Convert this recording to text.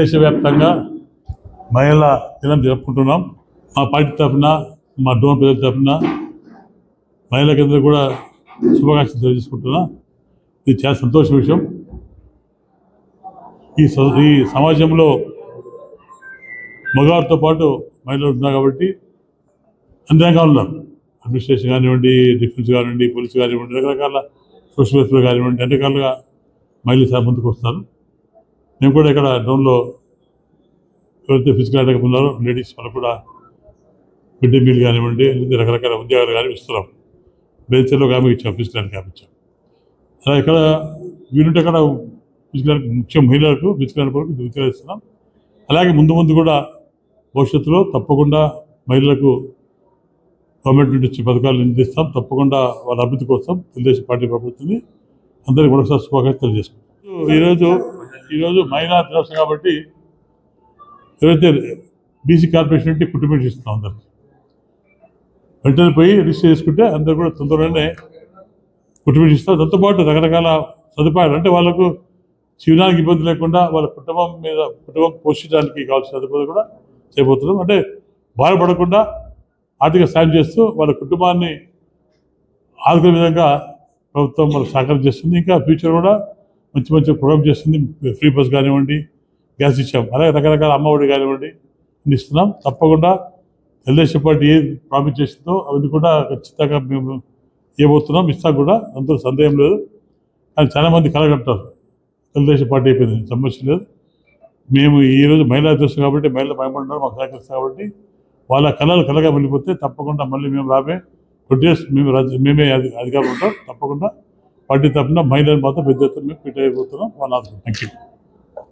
దేశవ్యాప్తంగా మహిళా దినం జరుపుకుంటున్నాం. మా పార్టీ తరఫున మా డోన్ ప్రజల తరఫున మహిళలందరూ కూడా శుభాకాంక్షలు తెలియజేసుకుంటున్నా. ఇది చాలా సంతోష విషయం. ఈ స- ఈ సమాజంలో మగవారితో పాటు మహిళలు ఉన్నారు కాబట్టి అన్ని రంగాలు ఉన్నారు అడ్మినిస్ట్రేషన్ కానివ్వండి డిఫెన్స్ కానివ్వండి పోలీస్ కానివ్వండి రకరకాల సోషల్ వెల్ఫేర్ కానివ్వండి అన్ని రకాలుగా మహిళలు చాలా ముందుకు వస్తారు మేము కూడా ఇక్కడ డౌన్లో ఎవరైతే ఫిజికల్ అటాక్ ఉన్నారో లేడీస్ వాళ్ళు కూడా మిడ్ డే మీల్ కానివ్వండి లేదా రకరకాల ఉద్యోగాలు కానీ ఇస్తున్నాం. బేచర్లో ఆమె ఇచ్చాం ఫిజికల్ అటాక్ ఇచ్చాం. అలా ఇక్కడ వీలుంటే అక్కడ ఫిజికల్ ముఖ్యం మహిళలకు ఫిజికల్ వరకు ఉద్యోగాలు ఇస్తున్నాం అలాగే ముందు ముందు కూడా భవిష్యత్తులో తప్పకుండా మహిళలకు గవర్నమెంట్ నుండి వచ్చే పథకాలు అందిస్తాం. తప్పకుండా వాళ్ళ అభివృద్ధి కోసం తెలుగుదేశం పార్టీ ప్రభుత్వాన్ని అందరికీ కూడా ఒకసారి శుభాకాంక్షలు తెలియజేసుకుంటాం ఈరోజు ఈరోజు మహిళా దినోత్సవం కాబట్టి ఏదైతే బీసీ కార్పొరేషన్ నుండి కుటుంబం ఇస్తున్నాం అందరికి వెంటనే పోయి రిజిస్టర్ చేసుకుంటే అందరు కూడా తొందరగానే కుటుంబం ఇస్తారు దాంతోపాటు రకరకాల సదుపాయాలు అంటే వాళ్ళకు జీవనానికి ఇబ్బంది లేకుండా వాళ్ళ కుటుంబం మీద కుటుంబం పోషించడానికి కావాల్సిన సదుపాయాలు కూడా చేయబోతున్నాం అంటే బాధపడకుండా ఆర్థిక సాయం చేస్తూ వాళ్ళ కుటుంబాన్ని ఆదుకునే విధంగా ప్రభుత్వం వాళ్ళు సహకారం చేస్తుంది. ఇంకా ఫ్యూచర్ కూడా మంచి మంచి ప్రోగ్రామ్ చేస్తుంది. ఫ్రీ బస్ కానివ్వండి గ్యాస్ ఇచ్చాం. అలాగే రకరకాల అమ్మఒడి కానివ్వండి ఇస్తున్నాం. తప్పకుండా తెలుగుదేశం పార్టీ ఏ ప్రామిస్ చేసిందో అవన్నీ కూడా ఖచ్చితంగా మేము ఇవ్వబోతున్నాం. ఇస్తాం కూడా అందులో సందేహం లేదు. కానీ చాలామంది కలగట్టారు తెలుగుదేశం పార్టీ అయిపోయింది సమస్య లేదు. మేము ఈరోజు మహిళా దివసం కాబట్టి మహిళలు భయపడుతున్నారు మాకు సహకరిస్తాం కాబట్టి వాళ్ళ కళలు కలగా వెళ్ళిపోతే తప్పకుండా మళ్ళీ మేము రాబే ట్వంటీ మేము మేమే అధికారులు ఉంటాం. తప్పకుండా పార్టీ తరఫున మహిళలు మాత్రం పెద్ద ఎత్తున మేము ఫిట్ అయిపోతున్నాం వాళ్ళ థ్యాంక్ యూ